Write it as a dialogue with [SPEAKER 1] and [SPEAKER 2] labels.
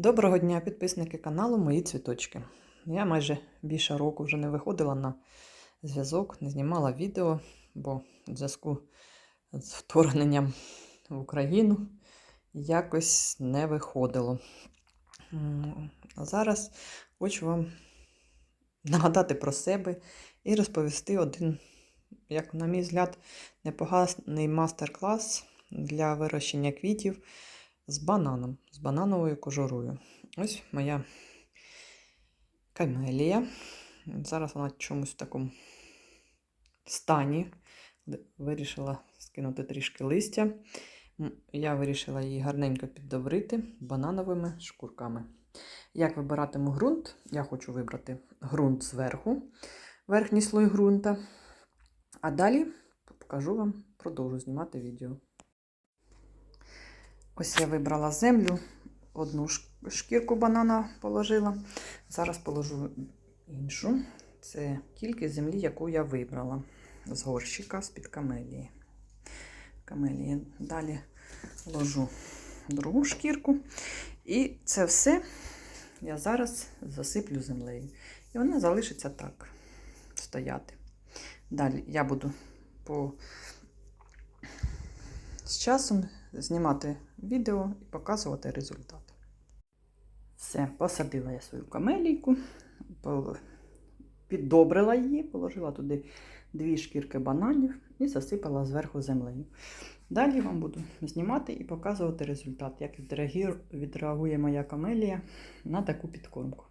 [SPEAKER 1] Доброго дня, підписники каналу Мої цвіточки. Я майже більше року вже не виходила на зв'язок, не знімала відео, бо в зв'язку з вторгненням в Україну якось не виходило. А зараз хочу вам нагадати про себе і розповісти один, як на мій взгляд, непоганий мастер-клас для вирощення квітів з бананом, з банановою кожурою. Ось моя камелія. Зараз вона в чомусь в такому стані. Вирішила скинути трішки листя. Я вирішила її гарненько піддобрити банановими шкурками. Як вибиратиму ґрунт? Я хочу вибрати ґрунт зверху, верхній слой ґрунта. А далі покажу вам, продовжу знімати відео. Ось я вибрала землю, одну шкірку банана положила. Зараз положу іншу. Це кількість землі, яку я вибрала з горщика з-під камелії. камелії. Далі ложу другу шкірку. І це все я зараз засиплю землею. І вона залишиться так стояти. Далі я буду по з часом знімати відео і показувати результат. Все, посадила я свою камелійку, піддобрила її, положила туди дві шкірки бананів і засипала зверху землею. Далі вам буду знімати і показувати результат, як відреагує моя камелія на таку підкормку.